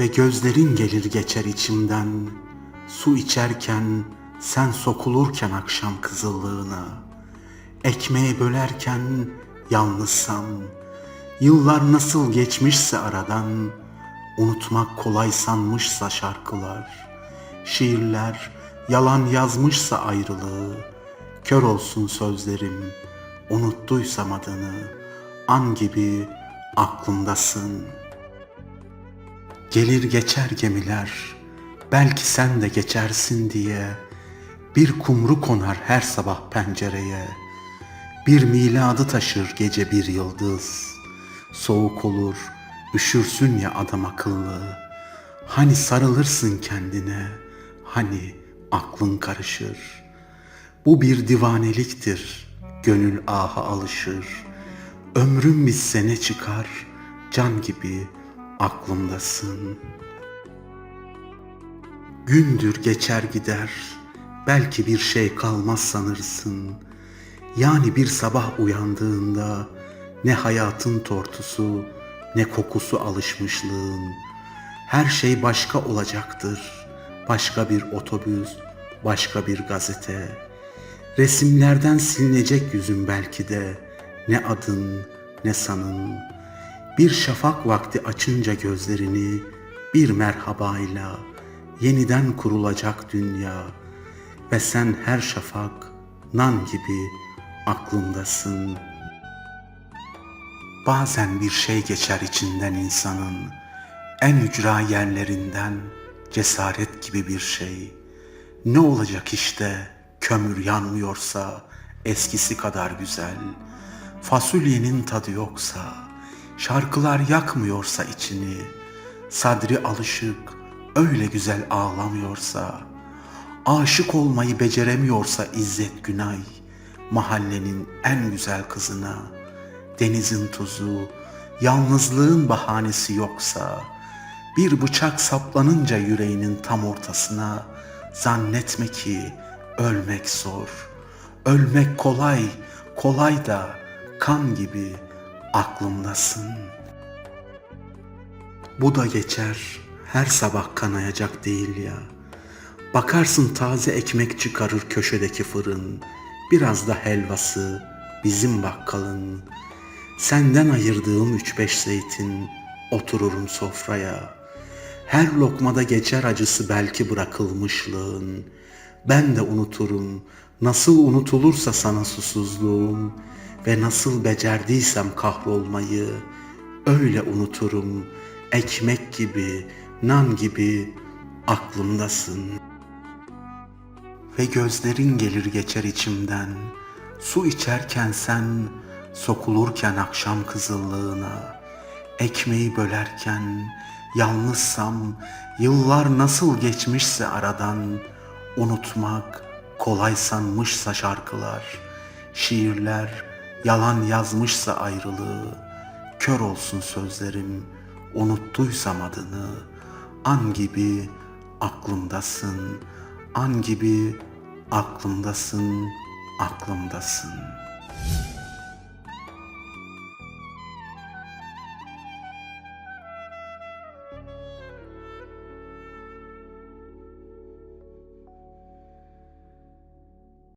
Ve gözlerin gelir geçer içimden, su içerken, sen sokulurken akşam kızıllığına, ekmeği bölerken yalnızsam, yıllar nasıl geçmişse aradan, unutmak kolay sanmışsa şarkılar, şiirler yalan yazmışsa ayrılığı, kör olsun sözlerim, unuttuysam adını, an gibi aklımdasın.'' Gelir geçer gemiler, belki sen de geçersin diye. Bir kumru konar her sabah pencereye. Bir miladı taşır gece bir yıldız. Soğuk olur, üşürsün ya adam akıllı. Hani sarılırsın kendine, hani aklın karışır. Bu bir divaneliktir, gönül aha alışır. Ömrüm bitse ne çıkar, can gibi aklımdasın. Gündür geçer gider, belki bir şey kalmaz sanırsın. Yani bir sabah uyandığında ne hayatın tortusu ne kokusu alışmışlığın. Her şey başka olacaktır. Başka bir otobüs, başka bir gazete. Resimlerden silinecek yüzün belki de ne adın ne sanın. Bir şafak vakti açınca gözlerini bir merhabayla yeniden kurulacak dünya ve sen her şafak nan gibi aklımdasın. Bazen bir şey geçer içinden insanın en ücra yerlerinden cesaret gibi bir şey. Ne olacak işte kömür yanmıyorsa eskisi kadar güzel. Fasulyenin tadı yoksa, şarkılar yakmıyorsa içini, sadri alışık öyle güzel ağlamıyorsa, aşık olmayı beceremiyorsa İzzet Günay, mahallenin en güzel kızına, denizin tuzu, yalnızlığın bahanesi yoksa, bir bıçak saplanınca yüreğinin tam ortasına, zannetme ki ölmek zor. Ölmek kolay, kolay da kan gibi aklımdasın. Bu da geçer, her sabah kanayacak değil ya. Bakarsın taze ekmek çıkarır köşedeki fırın, biraz da helvası bizim bakkalın. Senden ayırdığım üç beş zeytin, otururum sofraya. Her lokmada geçer acısı belki bırakılmışlığın. Ben de unuturum, nasıl unutulursa sana susuzluğum ve nasıl becerdiysem kahrolmayı, öyle unuturum. Ekmek gibi, nan gibi aklımdasın. Ve gözlerin gelir geçer içimden, su içerken sen, sokulurken akşam kızıllığına, ekmeği bölerken, yalnızsam, yıllar nasıl geçmişse aradan, unutmak kolay sanmışsa şarkılar, şiirler yalan yazmışsa ayrılığı, kör olsun sözlerim, unuttuysam adını, an gibi aklımdasın, an gibi aklımdasın, aklımdasın.